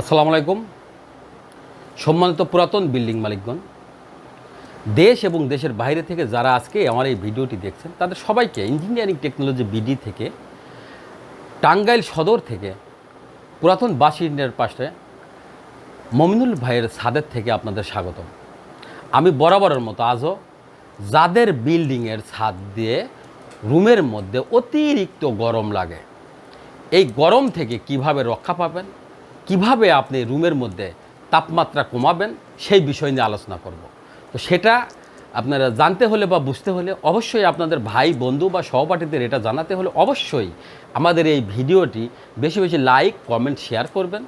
আসসালামু আলাইকুম। সম্মানিত পুরাতন বিল্ডিং মালিকগণ, দেশ এবং দেশের বাইরে থেকে যারা আজকে আমার এই ভিডিওটি দেখছেন, তাদের সবাইকে ইঞ্জিনিয়ারিং টেকনোলজি বিডি থেকে, টাঙ্গাইল সদর থেকে, পুরাতন বাস ইন্ডিয়ার পাশে মমিনুল ভাইয়ের ছাদের থেকে আপনাদের স্বাগতম। আমি বরাবরের মতো আজও যাদের বিল্ডিংয়ের ছাদ দিয়ে রুমের মধ্যে অতিরিক্ত গরম লাগে, এই গরম থেকে কীভাবে রক্ষা পাবেন কীভাবে আপনি রুমের মধ্যে তাপমাত্রা কমাবেন সেই বিষয় নিয়ে আলোচনা করব। তো সেটা আপনারা জানতে হলে বা বুঝতে হলে অবশ্যই আপনাদের ভাই, বন্ধু বা সহপাঠীদের এটা জানাতে হলে অবশ্যই আমাদের এই ভিডিওটি বেশি বেশি লাইক, কমেন্ট, শেয়ার করবেন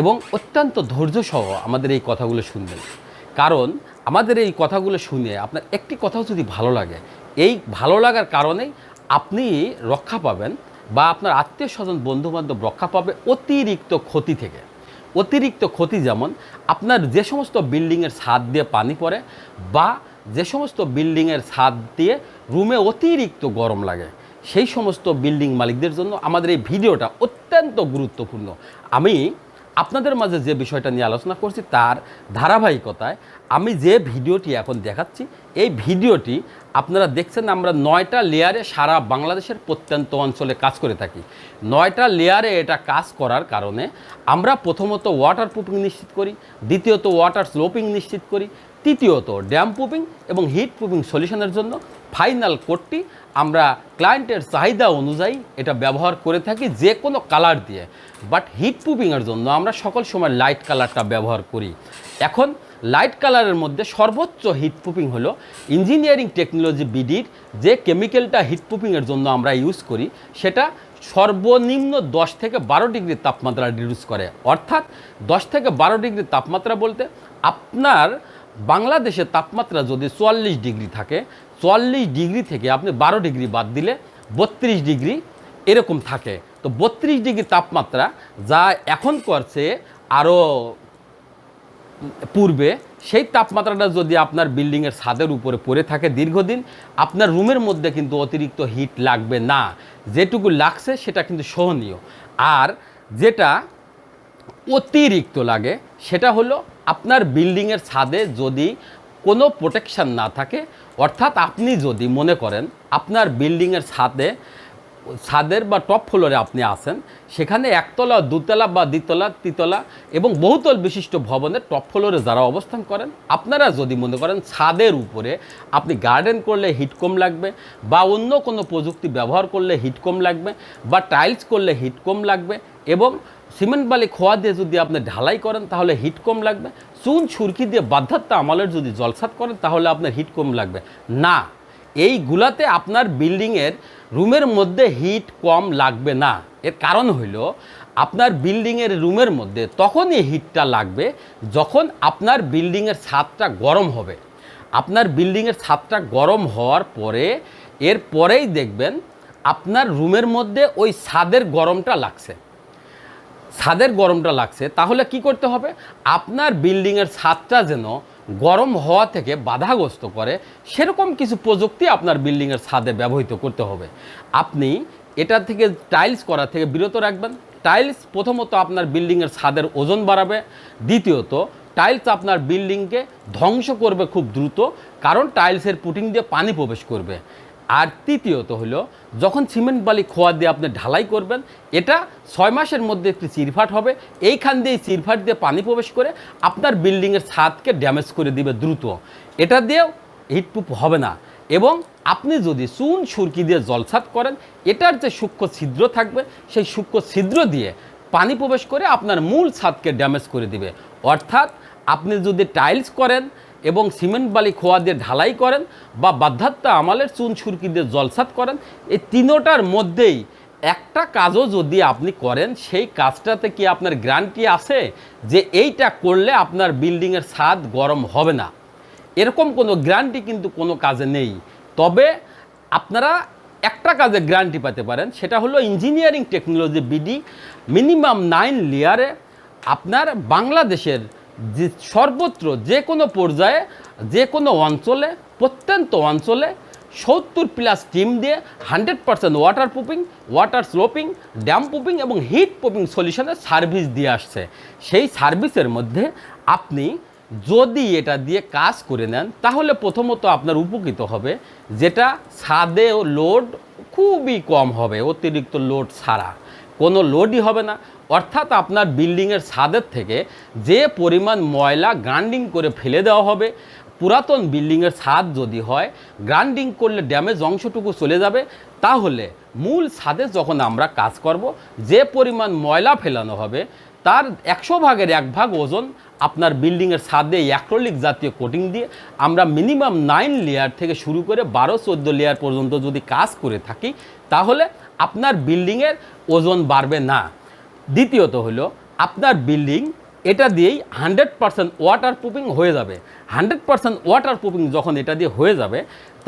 এবং অত্যন্ত ধৈর্য সহ আমাদের এই কথাগুলো শুনবেন। কারণ আমাদের এই কথাগুলো শুনে আপনার একটি কথাও যদি ভালো লাগে, এই ভালো লাগার কারণেই আপনি রক্ষা পাবেন বা আপনার আত্মীয় স্বজন, বন্ধুবান্ধব রক্ষা পাবে অতিরিক্ত ক্ষতি থেকে। অতিরিক্ত ক্ষতি যেমন আপনার যে সমস্ত বিল্ডিংয়ের ছাদ দিয়ে পানি পড়ে বা যে সমস্ত বিল্ডিংয়ের ছাদ দিয়ে রুমে অতিরিক্ত গরম লাগে, সেই সমস্ত বিল্ডিং মালিকদের জন্য আমাদের এই ভিডিওটা অত্যন্ত গুরুত্বপূর্ণ। আমি আপনাদের মাঝে যে বিষয়টা নিয়ে আলোচনা করছি তার ধারাবাহিকতায় আমি যে ভিডিওটি এখন দেখাচ্ছি, এই ভিডিওটি আপনারা দেখছেন আমরা নয়টা লেয়ারে সারা বাংলাদেশের প্রত্যন্ত অঞ্চলে কাজ করে থাকি। নয়টা লেয়ারে এটা কাজ করার কারণে আমরা প্রথমত ওয়াটার প্রুফিং নিশ্চিত করি, দ্বিতীয়ত ওয়াটার স্লোপিং নিশ্চিত করি তৃতীয়ত ড্যাম প্রুফিং এবং হিট প্রুফিং সলিউশনের জন্য ফাইনাল কোডটি আমরা ক্লায়েন্টের চাহিদা অনুযায়ী এটা ব্যবহার করে থাকি যে কোনো কালার দিয়ে। বাট হিট প্রুফিংয়ের জন্য আমরা সকল সময় লাইট কালারটা ব্যবহার করি। এখন লাইট কালারের মধ্যে সর্বোচ্চ হিট প্রুফিং হলো ইঞ্জিনিয়ারিং টেকনোলজি বিডির যে কেমিক্যালটা হিট প্রুফিংয়ের জন্য আমরা ইউজ করি, সেটা সর্বনিম্ন দশ থেকে বারো ডিগ্রি তাপমাত্রা রিডিউস করে। অর্থাৎ দশ থেকে বারো ডিগ্রি তাপমাত্রা বলতে আপনার বাংলাদেশের তাপমাত্রা যদি চুয়াল্লিশ ডিগ্রি থাকে, চুয়াল্লিশ ডিগ্রি থেকে আপনি বারো ডিগ্রি বাদ দিলে বত্রিশ ডিগ্রি এরকম থাকে। তো বত্রিশ ডিগ্রি তাপমাত্রা যা এখন করছে আরও পূর্বে, সেই তাপমাত্রাটা যদি আপনার বিল্ডিংয়ের ছাদের উপরে পড়ে থাকে দীর্ঘদিন, আপনার রুমের মধ্যে কিন্তু অতিরিক্ত হিট লাগবে না। যেটুকু লাগছে সেটা কিন্তু সহনীয়। আর যেটা অতিরিক্ত লাগে, সেটা হলো আপনার বিল্ডিংয়ের ছাদে যদি কোনো প্রোটেকশান না থাকে, অর্থাৎ আপনি যদি মনে করেন আপনার বিল্ডিংয়ের ছাদে, ছাদের বা টপ ফ্লোরে আপনি আসেন সেখানে একতলা, দুতলা বা দ্বিতলা, তিতলা এবং বহুতল বিশিষ্ট ভবনের টপ ফ্লোরে যারা অবস্থান করেন, আপনারা যদি মনে করেন ছাদের উপরে আপনি গার্ডেন করলে হিট কম লাগবে বা অন্য কোনো প্রযুক্তি ব্যবহার করলে হিট কম লাগবে বা টাইলস করলে হিট কম লাগবে এবং সিমেন্ট বালি খোয়া দিয়ে যদি আপনি ঢালাই করেন, তাহলে হিট কম লাগবে। চুন ছুরকি দিয়ে বাধ্যাত্ম আমলের যদি জলসাত করেন, তাহলে আপনার হিট কম লাগবে। না এইগুলাতে আপনার বিল্ডিংয়ের রুমের মধ্যে হিট কম লাগবে না। এর কারণ হইল, আপনার বিল্ডিংয়ের রুমের মধ্যে তখনই হিটটা লাগবে যখন আপনার বিল্ডিংয়ের ছাদটা গরম হবে। আপনার বিল্ডিংয়ের ছাদটা গরম হওয়ার পরে, এর পরেই দেখবেন আপনার রুমের মধ্যে ওই ছাদের গরমটা লাগছে। ছাদের গরমটা লাগছে, তাহলে কি করতে হবে? আপনার বিল্ডিংয়ের ছাদটা যেন গরম হওয়া থেকে বাধাগ্রস্ত করে, সেরকম কিছু প্রযুক্তি আপনার বিল্ডিংয়ের ছাদে ব্যবহৃত করতে হবে। আপনি এটা থেকে টাইলস করা থেকে বিরত রাখবেন। টাইলস প্রথমত আপনার বিল্ডিংয়ের ছাদের ওজন বাড়াবে। দ্বিতীয়ত টাইলস আপনার বিল্ডিংকে ধ্বংস করবে খুব দ্রুত, কারণ টাইলসের পুটিং দিয়ে পানি প্রবেশ করবে। আর তৃতীয়ত হলো, যখন সিমেন্ট বালি খোয়া দিয়ে আপনি ঢালাই করবেন, এটা ছয় মাসের মধ্যে একটি চিরফাট হবে। এইখান দিয়ে চিরফাট দিয়ে পানি প্রবেশ করে আপনার বিল্ডিংয়ের ছাদকে ড্যামেজ করে দিবে দ্রুত। এটা দিয়েও হিটপ্রুফ হবে না। এবং আপনি যদি চুন সুরকি দিয়ে জলছাদ করেন, এটার যে সূক্ষ্ম ছিদ্র থাকবে, সেই সূক্ষ্ম ছিদ্র দিয়ে পানি প্রবেশ করে আপনার মূল ছাদকে ড্যামেজ করে দিবে। অর্থাৎ আপনি যদি টাইলস করেন এবং সিমেন্ট বালি খোয়া দিয়ে ঢালাই করেন বা বাধ্যাত্ম আমালের চুন সুরকি দিয়ে জলসাত করেন। এই তিনোটার মধ্যেই একটা কাজও যদি আপনি করেন, সেই কাজটাতে কি আপনার গ্যারান্টি আছে যে এইটা করলে আপনার বিল্ডিংয়ের স্বাদ গরম হবে না? এরকম কোনো গ্যারান্টি কিন্তু কোনো কাজে নেই। তবে আপনারা একটা কাজে গ্যারান্টি পেতে পারেন, সেটা হলো engineering technology BD minimum nine লেয়ারে আপনার বাংলাদেশের যে সর্বত্র যে কোনো পর্যায়ে, যে কোনো অঞ্চলে, প্রত্যন্ত অঞ্চলে সত্তর প্লাস টিম দিয়ে hundred percent water proofing water sloping damp proofing এবং হিট প্রুফিং সলিউশনের সার্ভিস দিয়ে আসছে। সেই সার্ভিসের মধ্যে আপনি যদি এটা দিয়ে কাজ করে নেন, তাহলে প্রথমত আপনার উপকৃত হবে যেটা ছাদে লোড খুবই কম হবে, অতিরিক্ত লোড ছাড়া। কোনো লোডই হবে না। অর্থাৎ আপনার বিল্ডিংয়ের ছাদের থেকে যে পরিমাণ ময়লা গ্রাইন্ডিং করে ফেলে দেওয়া হবে, পুরাতন বিল্ডিংয়ের ছাদ যদি হয়, গ্রাইন্ডিং করলে ড্যামেজ অংশটুকু চলে যাবে। তাহলে মূল ছাদে যখন আমরা কাজ করব, যে পরিমাণ ময়লা ফেলানো হবে, তার একশো ভাগের এক ভাগ ওজন আপনার বিল্ডিংয়ের ছাদে অ্যাক্রোলিক জাতীয় কোটিং দিয়ে আমরা মিনিমাম নাইন লেয়ার থেকে শুরু করে বারো, চোদ্দ লেয়ার পর্যন্ত যদি কাজ করে থাকি, তাহলে আপনার বিল্ডিংয়ের ওজন বাড়বে না। দ্বিতীয়ত হলো, আপনার বিল্ডিং এটা দিয়েই হান্ড্রেড পারসেন্ট ওয়াটার প্রুফিং হয়ে যাবে। হান্ড্রেড পারসেন্ট ওয়াটার প্রুফিং যখন এটা দিয়ে হয়ে যাবে,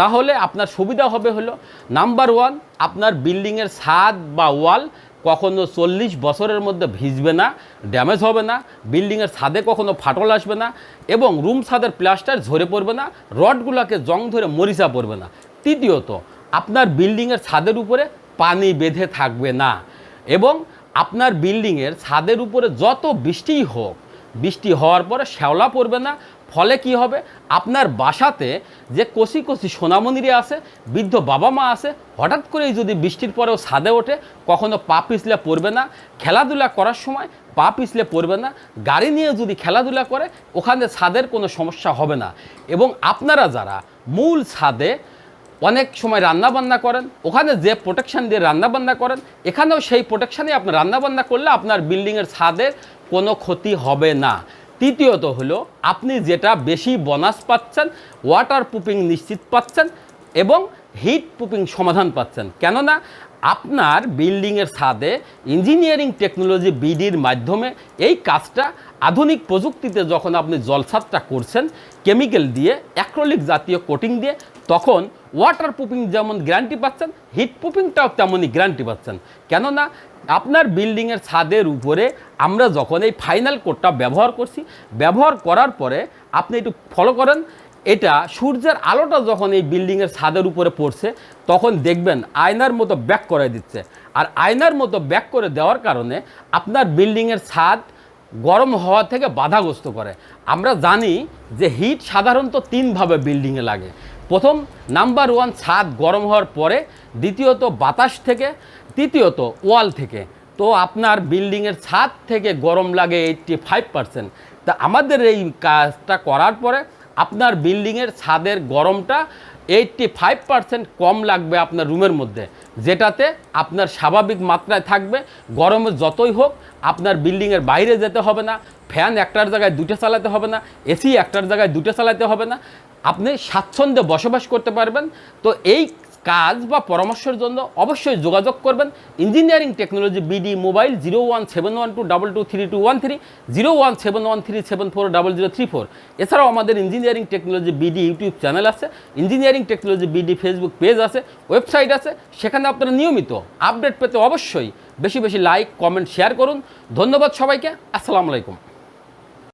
তাহলে আপনার সুবিধা হবে হলো নাম্বার ওয়ান আপনার বিল্ডিংয়ের ছাদ বা ওয়াল কখনো চল্লিশ বছরের মধ্যে ভিজবে না ড্যামেজ হবে না বিল্ডিংয়ের ছাদে কখনো ফাটল আসবে না এবং রুম ছাদের প্লাস্টার ঝরে পড়বে না রডগুলোকে জং ধরে মরিচা পড়বে না। তৃতীয়ত, আপনার বিল্ডিংয়ের ছাদের উপরে পানি বেঁধে থাকবে না এবং আপনার বিল্ডিংয়ের ছাদের উপরে যত বৃষ্টিই হোক, বৃষ্টি হওয়ার পরে শ্যাওলা পড়বে না, ফলে কি হবে? আপনার বাসাতে যে কষি কষি সোনামণিরে আছে, বৃদ্ধ বাবা মা আছে, হঠাৎ করেই যদি বৃষ্টির পরেও ছাদে ওঠে, কখনো পা পিছলে পড়বে না। খেলাধুলা করার সময় পা পিছলে পড়বে না। গাড়ি নিয়ে যদি খেলাধুলা করে, ওখানে ছাদের কোনো সমস্যা হবে না। এবং আপনারা যারা মূল ছাদে অনেক সময় রান্না বান্না করেন, ওখানে যে প্রোটেকশন দিয়ে রান্না বান্না করেন, এখানেও সেই প্রোটেকশানে আপনার রান্না বান্না করলে আপনার বিল্ডিংয়ের ছাদের কোনো ক্ষতি হবে না। তৃতীয়ত হলো, আপনি যেটা বেশি বোনাস পাচ্ছেন ওয়াটার প্রুফিং নিশ্চিত পাচ্ছেন এবং হিট প্রুফিং সমাধান পাচ্ছেন। কেননা আপনার বিল্ডিংয়ের ছাদে ইঞ্জিনিয়ারিং টেকনোলজি বিডির মাধ্যমে এই কাজটা আধুনিক প্রযুক্তিতে যখন আপনি জলছাদটা করছেন কেমিক্যাল দিয়ে অ্যাক্রোলিক জাতীয় কোটিং দিয়ে তখন ওয়াটার প্রুফিং যেমন গ্যারান্টি পাচ্ছেন হিট প্রুফিংটাও তেমনই গ্যারান্টি পাচ্ছেন। কেননা আপনার বিল্ডিংয়ের ছাদের উপরে আমরা যখন এই ফাইনাল কোডটা ব্যবহার করছি, ব্যবহার করার পরে আপনি একটু ফলো করেন, এটা সূর্যের আলোটা যখন এই বিল্ডিংয়ের ছাদের উপরে পড়ছে, তখন দেখবেন আয়নার মতো ব্যাক করে দিচ্ছে। আর আয়নার মতো ব্যাক করে দেওয়ার কারণে আপনার বিল্ডিংয়ের ছাদ গরম হওয়া থেকে বাধাগ্রস্ত করে। আমরা জানি যে হিট সাধারণত তিনভাবে বিল্ডিংয়ে লাগে। প্রথম, নাম্বার ওয়ান ছাদ গরম হওয়ার পরে, দ্বিতীয়ত বাতাস থেকে, তৃতীয়ত ওয়াল থেকে। তো আপনার বিল্ডিংয়ের ছাদ থেকে গরম লাগে এইটটি ফাইভ পার্সেন্ট। তা আমাদের এই কাজটা করার পরে আপনার বিল্ডিংয়ের ছাদের গরমটা এইটটি ফাইভ পার্সেন্ট কম লাগবে আপনার রুমের মধ্যে, যেটাতে আপনার স্বাভাবিক মাত্রায় থাকবে। গরমে যতই হোক, আপনার বিল্ডিংয়ের বাইরে যেতে হবে না, ফ্যান একটার জায়গায় দুটো চালাতে হবে না, এসি একটার জায়গায় দুটো চালাতে হবে না। আপনি স্বাচ্ছন্দ্যে বসবাস করতে পারবেন। তো এই কাজ বা পরামর্শের জন্য অবশ্যই যোগাযোগ করবেন। Engineering technology BD mobile zero one seven one two double two three two one three, zero one seven one three seven four double zero three four. এছাড়াও আমাদের engineering technology BD YouTube channel আছে। Engineering technology BD Facebook page আছে, website আছে, সেখানে আপনারা নিয়মিত update পেতে অবশ্যই বেশি বেশি লাইক, কমেন্ট, শেয়ার করুন। ধন্যবাদ সবাইকে। আসসালামু আলাইকুম।